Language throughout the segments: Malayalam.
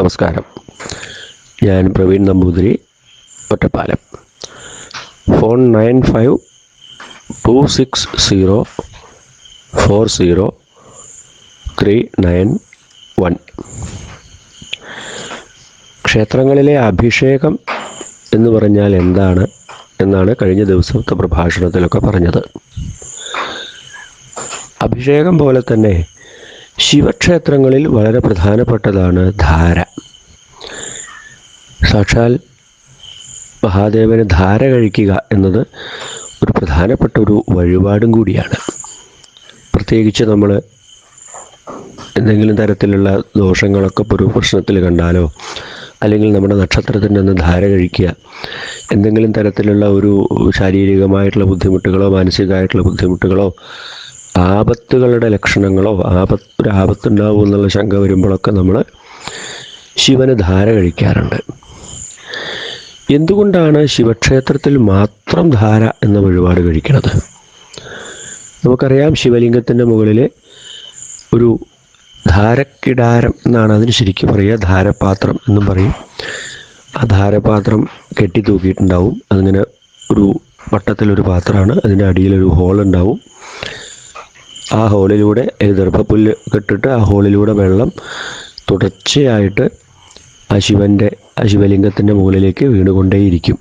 നമസ്കാരം. ഞാൻ Praveen Namboothiri Ottapalam. Phone nine five two six zero four zero three nine one. ക്ഷേത്രങ്ങളിലെ അഭിഷേകം എന്ന് പറഞ്ഞാൽ എന്താണ് എന്നാണ് കഴിഞ്ഞ ദിവസത്തെ പ്രഭാഷണത്തിലൊക്കെ പറഞ്ഞത്. അഭിഷേകം പോലെ തന്നെ ശിവക്ഷേത്രങ്ങളിൽ വളരെ പ്രധാനപ്പെട്ടതാണ് ധാര. സാക്ഷാൽ മഹാദേവന് ധാര കഴിക്കുക എന്നത് ഒരു പ്രധാനപ്പെട്ട ഒരു വഴിപാടും കൂടിയാണ്. പ്രത്യേകിച്ച് നമ്മൾ എന്തെങ്കിലും തരത്തിലുള്ള ദോഷങ്ങളൊക്കെ ഒരു പ്രശ്നത്തിൽ കണ്ടാലോ അല്ലെങ്കിൽ നമ്മുടെ നക്ഷത്രത്തിൽ നിന്ന് ധാര കഴിക്കുക എന്തെങ്കിലും തരത്തിലുള്ള ഒരു ശാരീരികമായിട്ടുള്ള ബുദ്ധിമുട്ടുകളോ മാനസികമായിട്ടുള്ള ബുദ്ധിമുട്ടുകളോ ആപത്തുകളുടെ ലക്ഷണങ്ങളോ ആപത്ത് ഒരു ആപത്തുണ്ടാവും എന്നുള്ള ശങ്ക വരുമ്പോഴൊക്കെ നമ്മൾ ശിവന് ധാര കഴിക്കാറുണ്ട്. എന്തുകൊണ്ടാണ് ശിവക്ഷേത്രത്തിൽ മാത്രം ധാര എന്ന വഴിപാട് കഴിക്കുന്നത് നമുക്കറിയാം ശിവലിംഗത്തിന്റെ മുകളിൽ ഒരു ധാരക്കിടാരം എന്നാണ് അതിന് ശരിക്കും പറയുക ധാരപാത്രം എന്നും പറയും. ആ ധാരപാത്രം കെട്ടി തൂക്കിയിട്ടുണ്ടാവും. അതിങ്ങനെ ഒരു വട്ടത്തിലൊരു പാത്രമാണ് അതിന്റെ അടിയിലൊരു ഹോൾ ഉണ്ടാവും ആ ഹോളിലൂടെ ദർഭപ്പുല്ല് കെട്ടിട്ട് ആ ഹോളിലൂടെ വെള്ളം തുടർച്ചയായിട്ട് ആ ശിവന്റെ ആ ശിവലിംഗത്തിന്റെ മുകളിലേക്ക് വീണുകൊണ്ടേയിരിക്കും.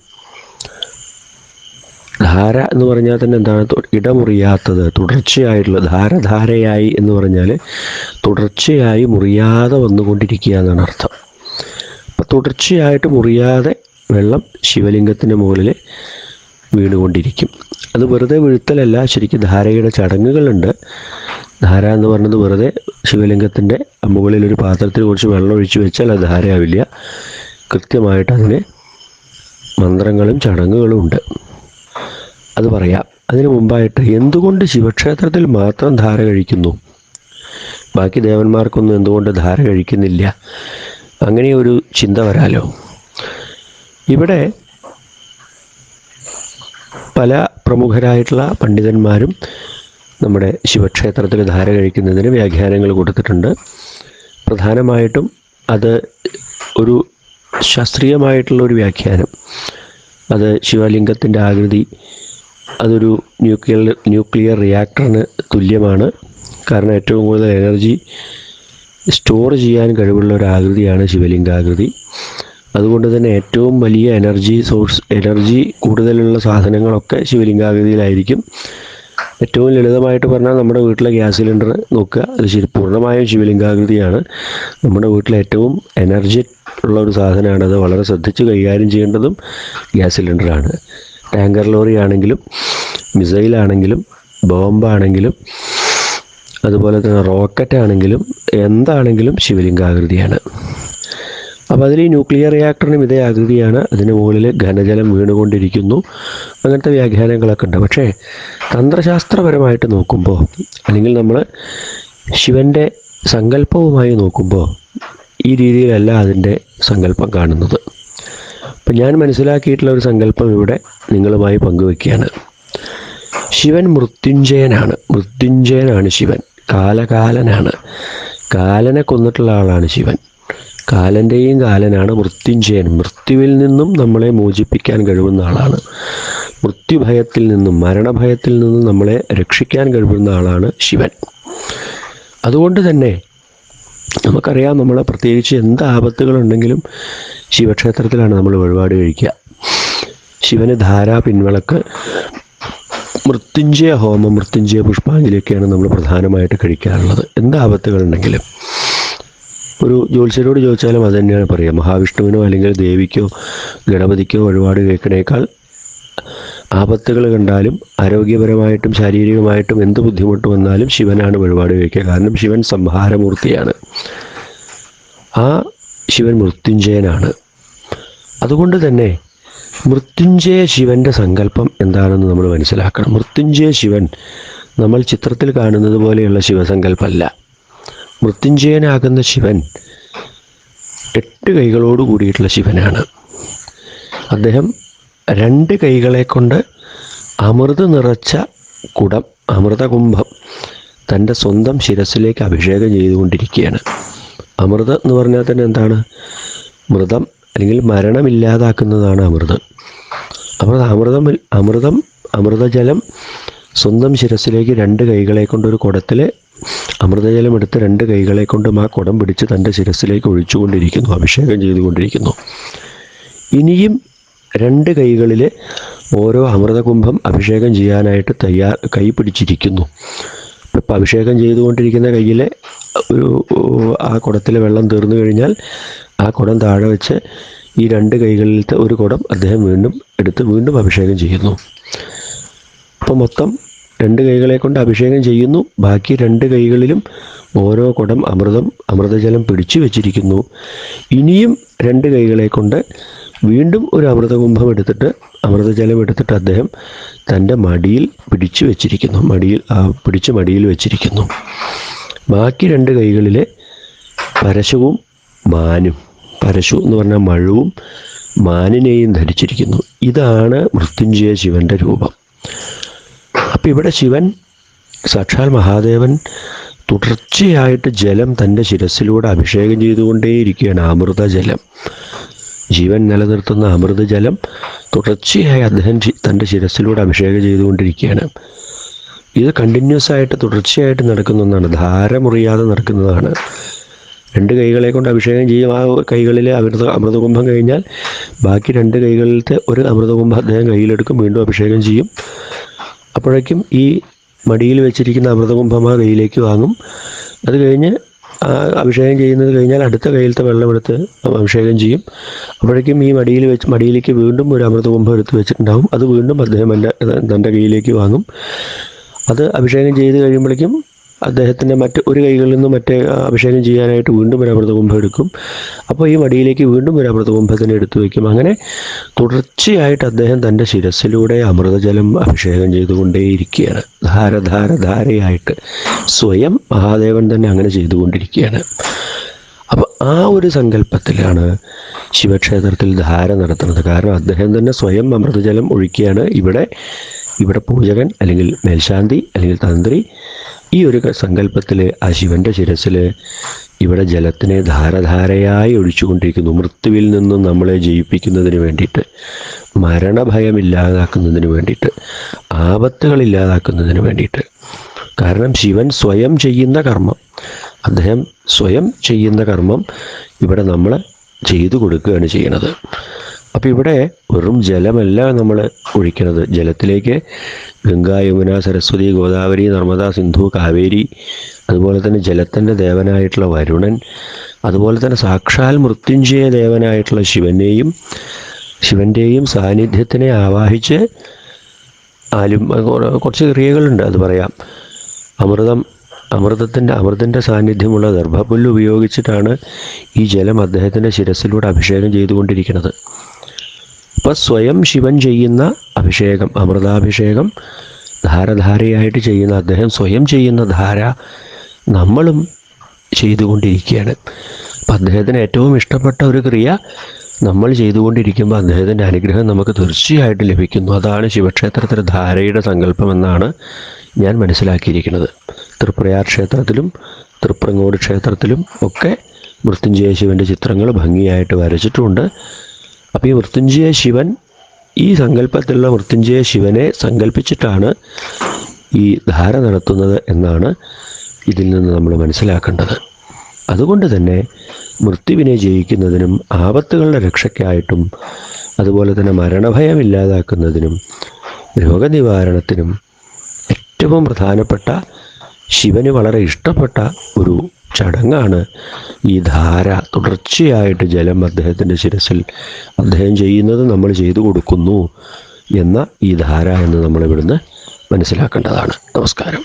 ധാര എന്ന് പറഞ്ഞാൽ തന്നെ എന്താണ്? ഇടമുറിയാത്തത്. തുടർച്ചയായിട്ടുള്ള ധാരധാരയായി എന്ന് പറഞ്ഞാൽ തുടർച്ചയായി മുറിയാതെ വന്നുകൊണ്ടിരിക്കുക എന്നാണ് അർത്ഥം. അപ്പം തുടർച്ചയായിട്ട് മുറിയാതെ വെള്ളം ശിവലിംഗത്തിന്റെ മുകളിൽ വീണുകൊണ്ടിരിക്കും. അത് വെറുതെ വീഴ്ത്തലല്ല ശരിക്കും ധാരയുടെ ചടങ്ങുകളുണ്ട്. ധാര എന്ന് പറഞ്ഞത് വെറുതെ ശിവലിംഗത്തിന്റെ മുകളിൽ ഒരു പാത്രത്തിൽ കുറച്ച് വെള്ളം ഒഴിച്ച് വെച്ചാൽ അത് ധാരയാവില്ല. കൃത്യമായിട്ട് അതിന് മന്ത്രങ്ങളും ചടങ്ങുകളും ഉണ്ട്. അത് പറയാം. അതിനു മുമ്പായിട്ട് എന്തുകൊണ്ട് ശിവക്ഷേത്രത്തിൽ മാത്രം ധാര കഴിക്കുന്നു? ബാക്കി ദേവന്മാർക്കൊന്നും എന്തുകൊണ്ട് ധാര കഴിക്കുന്നില്ല? അങ്ങനെ ഒരു ചിന്ത വരാലോ? ഇവിടെ പല പ്രമുഖരായിട്ടുള്ള പണ്ഡിതന്മാരും നമ്മുടെ ശിവക്ഷേത്രത്തിൽ ധാര കഴിക്കുന്നതിന് വ്യാഖ്യാനങ്ങൾ കൊടുത്തിട്ടുണ്ട്. പ്രധാനമായിട്ടും അത് ഒരു ശാസ്ത്രീയമായിട്ടുള്ള ഒരു വ്യാഖ്യാനം. അത് ശിവലിംഗത്തിന്റെ ആകൃതി അതൊരു ന്യൂക്ലിയർ ന്യൂക്ലിയർ റിയാക്ടറിന് തുല്യമാണ്. കാരണം ഏറ്റവും കൂടുതൽ എനർജി സ്റ്റോർ ചെയ്യാൻ കഴിവുള്ള ഒരു ആകൃതിയാണ് ശിവലിംഗാകൃതി. അതുകൊണ്ട് തന്നെ ഏറ്റവും വലിയ എനർജി സോഴ്സ് എനർജി കൂടുതലുള്ള സാധനങ്ങളൊക്കെ ശിവലിംഗാകൃതിയിലായിരിക്കും. ഏറ്റവും ലളിതമായിട്ട് പറഞ്ഞാൽ നമ്മുടെ വീട്ടിലെ ഗ്യാസ് സിലിണ്ടർ നോക്കുക. അത് ശരി പൂർണമായും ശിവലിംഗാകൃതിയാണ്. നമ്മുടെ വീട്ടിലെ ഏറ്റവും എനർജി ഉള്ള ഒരു സാധനമാണ് അത്. വളരെ ശ്രദ്ധിച്ച് കൈകാര്യം ചെയ്യേണ്ടതും ഗ്യാസ് സിലിണ്ടറാണ്. ടാങ്കർ ലോറി ആണെങ്കിലും മിസൈലാണെങ്കിലും ബോംബാണെങ്കിലും അതുപോലെ തന്നെ റോക്കറ്റ് ആണെങ്കിലും എന്താണെങ്കിലും ശിവലിംഗാകൃതിയാണ്. അപ്പോൾ അതിൽ ഈ ന്യൂക്ലിയർ റിയാക്ടറിനും ഇതേ ആകൃതിയാണ് അതിന് മുകളിൽ ഘനജലം വീണുകൊണ്ടിരിക്കുന്നു. അങ്ങനത്തെ വ്യാഖ്യാനങ്ങളൊക്കെ ഉണ്ട്. പക്ഷേ തന്ത്രശാസ്ത്രപരമായിട്ട് നോക്കുമ്പോൾ അല്ലെങ്കിൽ നമ്മൾ ശിവന്റെ സങ്കല്പവുമായി നോക്കുമ്പോൾ ഈ രീതിയിലല്ല അതിന്റെ സങ്കല്പം കാണുന്നത്. അപ്പം ഞാൻ മനസ്സിലാക്കിയിട്ടുള്ള ഒരു സങ്കല്പം ഇവിടെ നിങ്ങളുമായി പങ്കുവെക്കുകയാണ് ശിവൻ മൃത്യുഞ്ജയനാണ്. മൃത്യുഞ്ജയനാണ് ശിവൻ. കാലകാലനാണ്. കാലനെ കൊന്നിട്ടുള്ള ആളാണ് ശിവൻ. കാലന്റെയും കാലനാണ് മൃത്യുഞ്ജയൻ. മൃത്യുവിൽ നിന്നും നമ്മളെ മോചിപ്പിക്കാൻ കഴിവുന്ന ആളാണ്. മൃത്യുഭയത്തിൽ നിന്നും മരണഭയത്തിൽ നിന്നും നമ്മളെ രക്ഷിക്കാൻ കഴിവുന്ന ആളാണ് ശിവൻ. അതുകൊണ്ട് തന്നെ നമുക്കറിയാം നമ്മൾ പ്രത്യേകിച്ച് എന്ത് ആപത്തുകളുണ്ടെങ്കിലും ശിവക്ഷേത്രത്തിലാണ് നമ്മൾ വഴിപാട് കഴിക്കുക. ശിവന് ധാരാ പിൻവിളക്ക് മൃത്യുഞ്ജയ ഹോമം മൃത്യുഞ്ജയ പുഷ്പാഞ്ജലിയൊക്കെയാണ് നമ്മൾ പ്രധാനമായിട്ട് കഴിക്കാറുള്ളത്. എന്ത് ആപത്തുകളുണ്ടെങ്കിലും. ഒരു ജ്യോത്സ്യരോട് ചോദിച്ചാലും അത് തന്നെയാണ് പറയുക. മഹാവിഷ്ണുവിനോ അല്ലെങ്കിൽ ദേവിക്കോ ഗണപതിക്കോ വഴിപാട് കേൾക്കണേക്കാൾ ആപത്തുകൾ കണ്ടാലും ആരോഗ്യപരമായിട്ടും ശാരീരികമായിട്ടും എന്ത് ബുദ്ധിമുട്ട് വന്നാലും ശിവനാണ് വഴിപാട് കഴിക്കുക കാരണം ശിവൻ സംഹാരമൂർത്തിയാണ്. ആ ശിവൻ മൃത്യുഞ്ജയനാണ്. അതുകൊണ്ട് തന്നെ മൃത്യുഞ്ജയ ശിവന്റെ സങ്കല്പം എന്താണെന്ന് നമ്മൾ മനസ്സിലാക്കണം. മൃത്യുഞ്ജയ ശിവൻ നമ്മൾ ചിത്രത്തിൽ കാണുന്നത് പോലെയുള്ള ശിവസങ്കല്പമല്ല. മൃത്യുഞ്ജയനാകുന്ന ശിവൻ എട്ട് കൈകളോട് കൂടിയിട്ടുള്ള ശിവനാണ്. അദ്ദേഹം രണ്ട് കൈകളെ കൊണ്ട് അമൃത് നിറച്ച കുടം അമൃതകുംഭം തന്റെ സ്വന്തം ശിരസിലേക്ക് അഭിഷേകം ചെയ്തുകൊണ്ടിരിക്കുകയാണ്. അമൃത് എന്ന് പറഞ്ഞാൽ തന്നെ എന്താണ്? മൃതം അല്ലെങ്കിൽ മരണമില്ലാതാക്കുന്നതാണ് അമൃത്. അപ്പോൾ അമൃതം അമൃതം അമൃതജലം സ്വന്തം ശിരസിലേക്ക് രണ്ട് കൈകളെ കൊണ്ടൊരു കുടത്തിൽ അമൃതജലം എടുത്ത് രണ്ട് കൈകളെ കൊണ്ടും ആ കുടം പിടിച്ച് തന്റെ ശിരസിലേക്ക് ഒഴിച്ചുകൊണ്ടിരിക്കുന്നു അഭിഷേകം ചെയ്തുകൊണ്ടിരിക്കുന്നു. ഇനിയും രണ്ട് കൈകളിൽ ഓരോ അമൃതകുംഭം അഭിഷേകം ചെയ്യാനായിട്ട് തയ്യാർ കൈ പിടിച്ചിരിക്കുന്നു. ഇപ്പം അഭിഷേകം ചെയ്തുകൊണ്ടിരിക്കുന്ന കയ്യിൽ ഒരു ആ കുടത്തിലെ വെള്ളം തീർന്നു കഴിഞ്ഞാൽ ആ കുടം താഴെ വെച്ച് ഈ രണ്ട് കൈകളിലത്തെ ഒരു കുടം അദ്ദേഹം വീണ്ടും എടുത്ത് വീണ്ടും അഭിഷേകം ചെയ്യുന്നു. അപ്പോൾ മൊത്തം രണ്ട് കൈകളെ കൊണ്ട് അഭിഷേകം ചെയ്യുന്നു. ബാക്കി രണ്ട് കൈകളിലും ഓരോ കുടം അമൃതം അമൃതജലം പിടിച്ചു വെച്ചിരിക്കുന്നു. ഇനിയും രണ്ട് കൈകളെ കൊണ്ട് വീണ്ടും ഒരു അമൃതകുംഭം എടുത്തിട്ട് അമൃതജലം എടുത്തിട്ട് അദ്ദേഹം തന്റെ മടിയിൽ പിടിച്ചു വെച്ചിരിക്കുന്നു. മടിയിൽ പിടിച്ച് മടിയിൽ വെച്ചിരിക്കുന്നു. ബാക്കി രണ്ട് കൈകളിലെ പരശുവും മാനും പരശു എന്ന് പറഞ്ഞാൽ മഴവും മാനിനെയും ധരിച്ചിരിക്കുന്നു. ഇതാണ് മൃത്യുഞ്ജയ ശിവന്റെ രൂപം. അപ്പം ഇവിടെ ശിവൻ സാക്ഷാൽ മഹാദേവൻ തുടർച്ചയായിട്ട് ജലം തന്റെ ശിരസിലൂടെ അഭിഷേകം ചെയ്തുകൊണ്ടേയിരിക്കുകയാണ് അമൃത ജലം ജീവൻ നിലനിർത്തുന്ന അമൃത ജലം തുടർച്ചയായി അദ്ദേഹം തന്റെ ശിരസിലൂടെ അഭിഷേകം ചെയ്തുകൊണ്ടിരിക്കുകയാണ്. ഇത് കണ്ടിന്യൂസ് ആയിട്ട് തുടർച്ചയായിട്ട് നടക്കുന്ന ഒന്നാണ് ധാരമുറിയാതെ നടക്കുന്നതാണ്. രണ്ട് കൈകളെ കൊണ്ട് അഭിഷേകം ചെയ്യും ആ കൈകളിൽ അമൃത അമൃതകുംഭം കഴിഞ്ഞാൽ ബാക്കി രണ്ട് കൈകളിലത്തെ ഒരു അമൃതകുംഭം അദ്ദേഹം കയ്യിലെടുക്കും വീണ്ടും അഭിഷേകം ചെയ്യും. അപ്പോഴേക്കും ഈ മടിയിൽ വെച്ചിരിക്കുന്ന അമൃതകുംഭം ആ കയ്യിലേക്ക് വാങ്ങും. അത് കഴിഞ്ഞ് ആ അഭിഷേകം ചെയ്യുന്നത് കഴിഞ്ഞാൽ അടുത്ത കയ്യിലത്തെ വെള്ളമെടുത്ത് അഭിഷേകം ചെയ്യും. അപ്പോഴേക്കും ഈ മടിയിൽ വെച്ച് മടിയിലേക്ക് വീണ്ടും ഒരു അമൃതകുംഭം എടുത്ത് വെച്ചിട്ടുണ്ടാവും. അത് വീണ്ടും അദ്ദേഹം തന്റെ കയ്യിലേക്ക് വാങ്ങും. അത് അഭിഷേകം ചെയ്ത് കഴിയുമ്പോഴേക്കും അദ്ദേഹത്തിന്റെ മറ്റ് ഒരു കൈകളിൽ നിന്ന് മറ്റേ അഭിഷേകം ചെയ്യാനായിട്ട് വീണ്ടും ഒരു അമൃതകുംഭം എടുക്കും. അപ്പോൾ ഈ മടിയിലേക്ക് വീണ്ടും ഒരു തന്നെ എടുത്തു വയ്ക്കും. അങ്ങനെ തുടർച്ചയായിട്ട് അദ്ദേഹം തന്റെ ശിരസിലൂടെ അമൃതജലം അഭിഷേകം ചെയ്തുകൊണ്ടേയിരിക്കുകയാണ്. ധാരധാര ധാര ധാരയായിട്ട് സ്വയം മഹാദേവൻ തന്നെ അങ്ങനെ ചെയ്തുകൊണ്ടിരിക്കുകയാണ്. അപ്പോൾ ആ ഒരു സങ്കല്പത്തിലാണ് ശിവക്ഷേത്രത്തിൽ ധാര നടത്തുന്നത്. കാരണം അദ്ദേഹം തന്നെ സ്വയം അമൃതജലം ഒഴിക്കുകയാണ്. ഇവിടെ ഇവിടെ പൂജകൻ അല്ലെങ്കിൽ മേൽശാന്തി അല്ലെങ്കിൽ തന്ത്രി ഈ ഒരു സങ്കല്പത്തിൽ ആ ശിവന്റെ ശിരസിൽ ഇവിടെ ജലത്തിനെ ധാരധാരയായി ഒഴിച്ചുകൊണ്ടിരിക്കുന്നു. മൃത്യുവിൽ നിന്നും നമ്മളെ ജയിപ്പിക്കുന്നതിന് വേണ്ടിയിട്ട് മരണഭയം ഇല്ലാതാക്കുന്നതിന് വേണ്ടിയിട്ട് ആപത്തുകൾ ഇല്ലാതാക്കുന്നതിന് വേണ്ടിയിട്ട്. കാരണം ശിവൻ സ്വയം ചെയ്യുന്ന കർമ്മം അദ്ദേഹം സ്വയം ചെയ്യുന്ന കർമ്മം ഇവിടെ നമ്മൾ ചെയ്തു കൊടുക്കുകയാണ് ചെയ്യുന്നത്. അപ്പോൾ ഇവിടെ വെറും ജലമല്ല നമ്മൾ ഒഴിക്കുന്നത് ജലത്തിലേക്ക് ഗംഗ യമുന സരസ്വതി ഗോദാവരി നർമ്മദ സിന്ധു കാവേരി അതുപോലെ തന്നെ ജലത്തിന്റെ ദേവനായിട്ടുള്ള വരുണൻ അതുപോലെ തന്നെ സാക്ഷാൽ മൃത്യുഞ്ജയ ദേവനായിട്ടുള്ള ശിവനെയും ശിവന്റെയും സാന്നിധ്യത്തിനെ ആവാഹിച്ച് ആലും കുറച്ച് ക്രിയകളുണ്ട് അത് പറയാം. അമൃതം അമൃതത്തിന്റെ അമൃതന്റെ സാന്നിധ്യമുള്ള ഗർഭപുല്ല് ഉപയോഗിച്ചിട്ടാണ് ഈ ജലം അദ്ദേഹത്തിന്റെ ശിരസിലൂടെ അഭിഷേകം ചെയ്തുകൊണ്ടിരിക്കുന്നത്. അപ്പോൾ സ്വയം ശിവൻ ചെയ്യുന്ന അഭിഷേകം അമൃതാഭിഷേകം ധാരധാരയായിട്ട് ചെയ്യുന്ന അദ്ദേഹം സ്വയം ചെയ്യുന്ന ധാര നമ്മളും ചെയ്തുകൊണ്ടിരിക്കുകയാണ്. അപ്പം അദ്ദേഹത്തിന് ഏറ്റവും ഇഷ്ടപ്പെട്ട ഒരു ക്രിയ നമ്മൾ ചെയ്തുകൊണ്ടിരിക്കുമ്പോൾ അദ്ദേഹത്തിന്റെ അനുഗ്രഹം നമുക്ക് തീർച്ചയായിട്ടും ലഭിക്കുന്നു. അതാണ് ശിവക്ഷേത്രത്തിലെ ധാരയുടെ സങ്കല്പമെന്നാണ് ഞാൻ മനസ്സിലാക്കിയിരിക്കുന്നത്. തൃപ്രയാർ ക്ഷേത്രത്തിലും തൃപ്രങ്ങോട് ക്ഷേത്രത്തിലും ഒക്കെ മൃത്യുഞ്ജയ ശിവന്റെ ചിത്രങ്ങൾ ഭംഗിയായിട്ട് വരച്ചിട്ടുമുണ്ട് അപ്പോൾ ഈ മൃത്യുഞ്ജയ ശിവൻ ഈ സങ്കല്പത്തിലുള്ള മൃത്യുഞ്ജയ ശിവനെ സങ്കല്പിച്ചിട്ടാണ് ഈ ധാര നടത്തുന്നത് എന്നാണ് ഇതിൽ നിന്ന് നമ്മൾ മനസ്സിലാക്കേണ്ടത്. അതുകൊണ്ട് തന്നെ മൃത്യുവിനെ ജയിക്കുന്നതിനും ആപത്തുകളുടെ രക്ഷയ്ക്കായിട്ടും അതുപോലെ തന്നെ മരണഭയം ഇല്ലാതാക്കുന്നതിനും രോഗനിവാരണത്തിനും ഏറ്റവും പ്രധാനപ്പെട്ട ശിവന് വളരെ ഇഷ്ടപ്പെട്ട ഒരു ചടങ്ങാണ്. ഈ ധാര തുടർച്ചയായിട്ട് ജലം അദ്ദേഹത്തിന്റെ ശിരസിൽ അദ്ദേഹം ചെയ്യുന്നത് നമ്മൾ ചെയ്തു കൊടുക്കുന്നു എന്ന ഈ ധാര എന്ന് നമ്മളിവിടുന്ന് മനസ്സിലാക്കേണ്ടതാണ്. നമസ്കാരം.